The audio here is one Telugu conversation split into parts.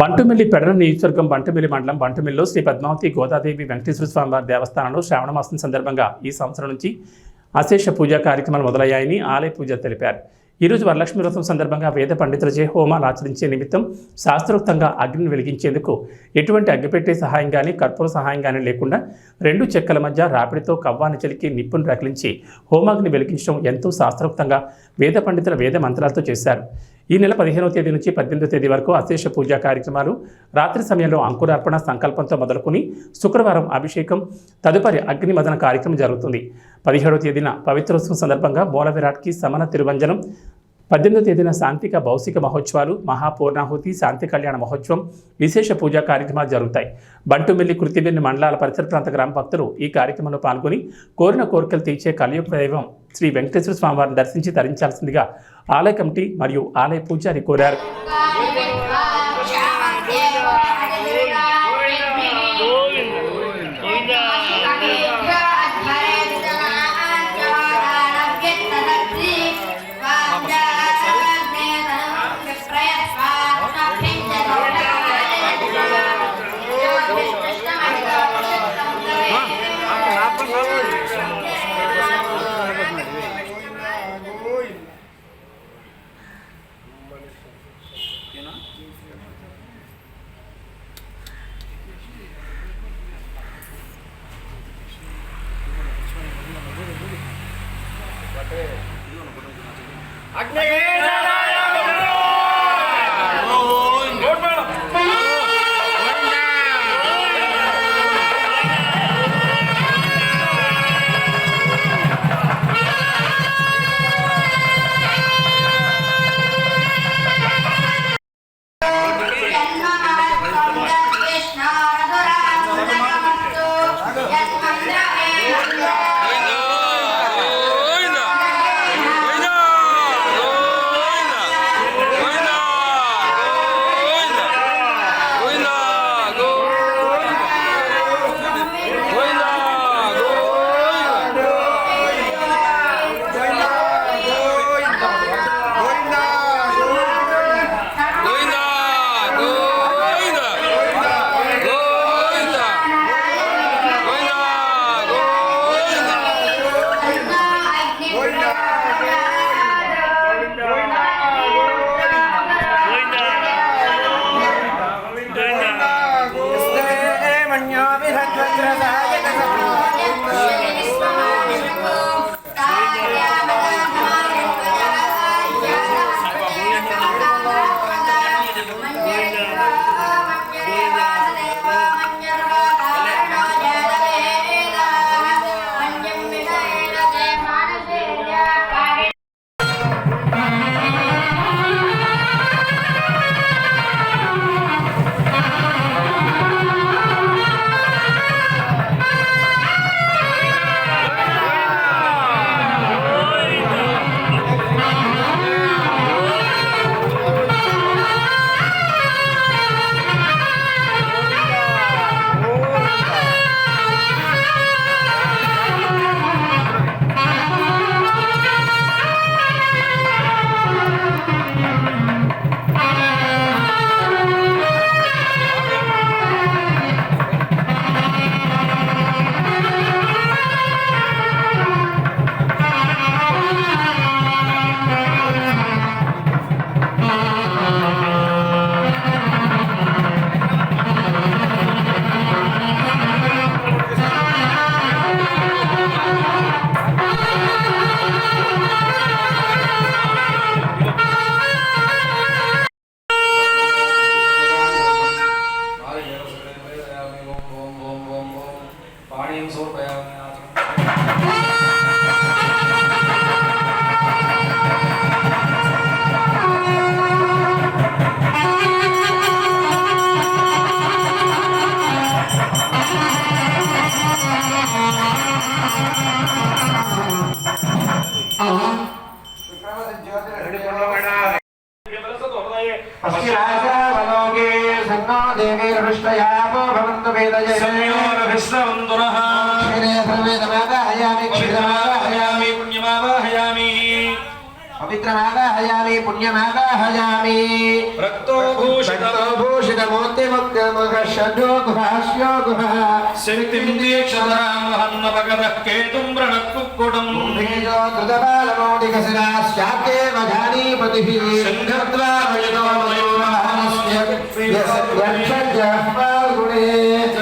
బంటుమిల్లి పెడన నియోజకవర్గం బంటుమిల్లి మండలం బంటుమిల్లిలో శ్రీ పద్మావతి గోదాదేవి వెంకటేశ్వర స్వామివారి దేవస్థానంలో శ్రావణ మాసం సందర్భంగా ఈ సంవత్సరం నుంచి అశేష పూజా కార్యక్రమాలు మొదలయ్యాయని ఆలయ పూజ తెలిపారు. ఈరోజు వరలక్ష్మి వ్రతం సందర్భంగా వేద పండితులచే హోమాలు ఆచరించే నిమిత్తం శాస్త్రోక్తంగా అగ్నిని వెలిగించేందుకు ఎటువంటి అగ్గిపెట్టే సహాయం కానీ కర్పూర సహాయం కానీ లేకుండా రెండు చెక్కల మధ్య రాపిడితో కవ్వాన్ని చలికి నిప్పును రగిలించి హోమాగ్ని వెలిగించడం ఎంతో శాస్త్రోక్తంగా వేద పండితుల వేద మంత్రాలతో చేశారు. ఈ నెల పదిహేనవ తేదీ నుంచి పద్దెనిమిదో తేదీ వరకు అశేష పూజా కార్యక్రమాలు రాత్రి సమయంలో అంకురార్పణ సంకల్పంతో మొదలుకొని శుక్రవారం అభిషేకం తదుపరి అగ్నిమదన కార్యక్రమం జరుగుతుంది. పదిహేడవ తేదీన పవిత్రోత్సవం సందర్భంగా మూల విరాట్కి సమన తిరువంజనం పద్దెనిమిదో తేదీన శాంతిక భౌతిక మహోత్సవాలు మహాపూర్ణాహుతి శాంతి కళ్యాణ మహోత్సవం విశేష పూజా కార్యక్రమాలు జరుగుతాయి. బంటుమిల్లి కృతిబిల్లి మండలాల పరిసర ప్రాంత గ్రామ భక్తులు ఈ కార్యక్రమంలో పాల్గొని కోరిన కోరికలు తీర్చే కలియుగ దైవం శ్రీ వెంకటేశ్వర స్వామివారిని దర్శించి తరించాల్సిందిగా ఆలయ కమిటీ మరియు ఆలయ పూజారి కోరారు. అగ్నే પાણી એમ સો રૂપિયા Así es. యజ్ఞో దేవైర్విష్టయాపో భవంతు వేదజయ. సంయోరభిస్తవందునః క్షీరే సర్వేదమాదాహయామి క్షీరమాదాహయామి. పుణ్యమాదాహయామి పవిత్రమాదాహయామి పుణ్యమాదాహయామి. రక్తో భూషిత భూషిత మూర్తి ముక్త ముఖ షడ్యో గుహ శ్యో గుహ శక్తిం దీక్షతరాం వహన్న పగరః Yes, yes, yes,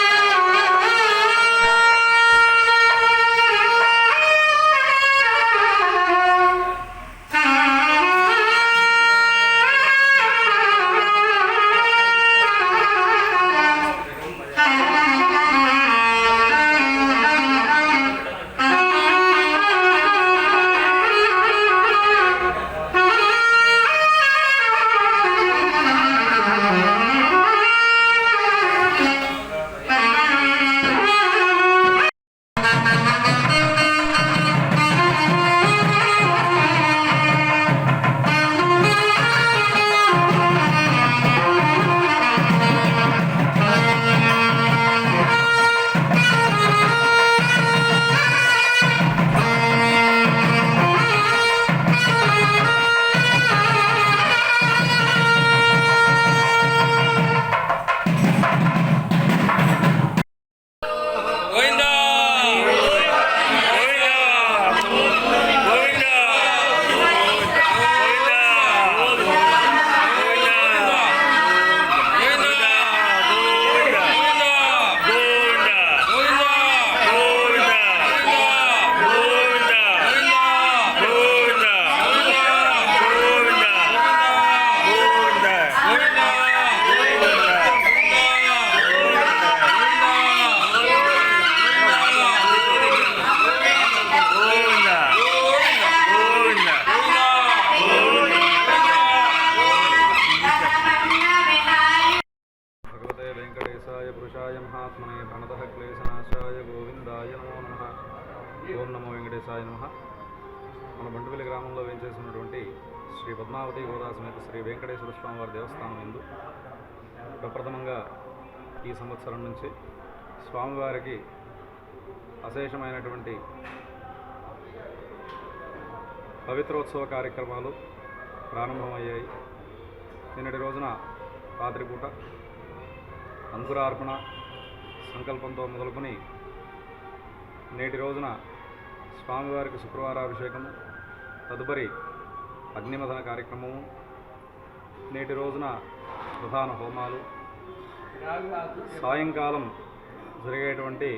వెంకటేశాయ నమ. మన బంటుపల్లి గ్రామంలో వేయించేసినటువంటి శ్రీ పద్మావతి గోదా సమేత శ్రీ వెంకటేశ్వర స్వామి వారి దేవస్థానం ఎందు ప్రప్రథమంగా ఈ సంవత్సరం నుంచి స్వామివారికి అశేషమైనటువంటి పవిత్రోత్సవ కార్యక్రమాలు ప్రారంభమయ్యాయి. నిన్నటి రోజున రాత్రిపూట అంకురార్పణ సంకల్పంతో మొదలుకొని నేటి రోజున స్వామివారికి శుక్రవారాభిషేకము తదుపరి అగ్నిమథన కార్యక్రమము నేటి రోజున ప్రధాన హోమాలు సాయంకాలం జరిగేటువంటి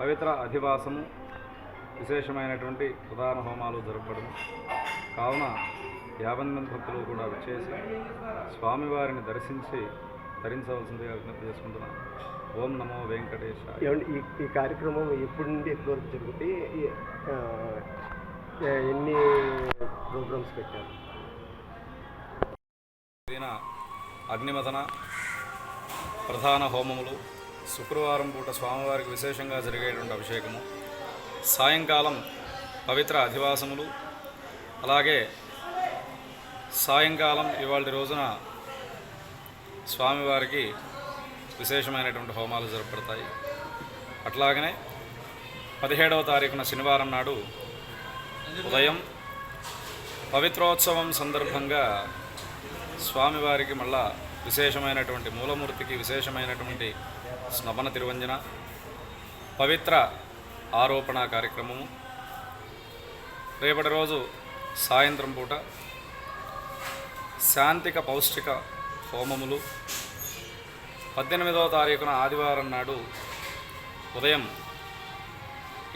పవిత్ర అధివాసము విశేషమైనటువంటి ప్రధాన హోమాలు జరపబడము కావున యాభై మంది భక్తులు కూడా వచ్చేసి స్వామివారిని దర్శించి ధరించవలసిందిగా విజ్ఞప్తి చేసుకుంటున్నాను. ఓం నమో వెంకటేశాయ. ఏమండి ఈ ఈ కార్యక్రమం ఎప్పటి నుండి ఎప్పటి వరకు ఆ, ఎన్ని ప్రోగ్రామ్స్ పెట్టారు? అగ్నిమథన ప్రధాన హోమములు శుక్రవారం పూట స్వామివారికి విశేషంగా జరిగేటువంటి అభిషేకము సాయంకాలం పవిత్ర అధివాసములు అలాగే సాయంకాలం ఇవాళ రోజున స్వామివారికి విశేషమైనటువంటి హోమాలు జరపడతాయి అట్లాగనే పదిహేడవ తారీఖున శనివారం నాడు ఉదయం పవిత్రోత్సవం సందర్భంగా స్వామివారికి మళ్ళా విశేషమైనటువంటి మూలమూర్తికి విశేషమైనటువంటి స్నపన తిరువంజన పవిత్ర ఆరోపణ కార్యక్రమము రేపటి రోజు సాయంత్రం పూట శాంతిక పౌష్టిక హోమములు పద్దెనిమిదవ తారీఖున ఆదివారం నాడు ఉదయం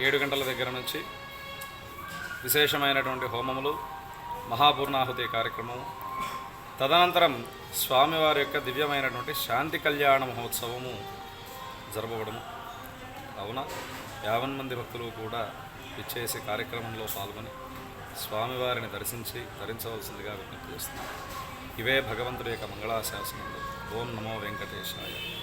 ఏడు గంటల దగ్గర నుంచి విశేషమైనటువంటి హోమములు మహాపూర్ణాహుతి కార్యక్రమము తదనంతరం స్వామివారి యొక్క దివ్యమైనటువంటి శాంతి కళ్యాణ మహోత్సవము జరపబడము కావున యావన్ మంది భక్తులు కూడా ఇచ్చేసి కార్యక్రమంలో పాల్గొని స్వామివారిని దర్శించి ధరించవలసిందిగా విజ్ఞప్తి చేస్తున్నాను. ఇవే భగవంతుడి యొక్క మంగళాశాసనములు. ఓం నమో వెంకటేశాయ.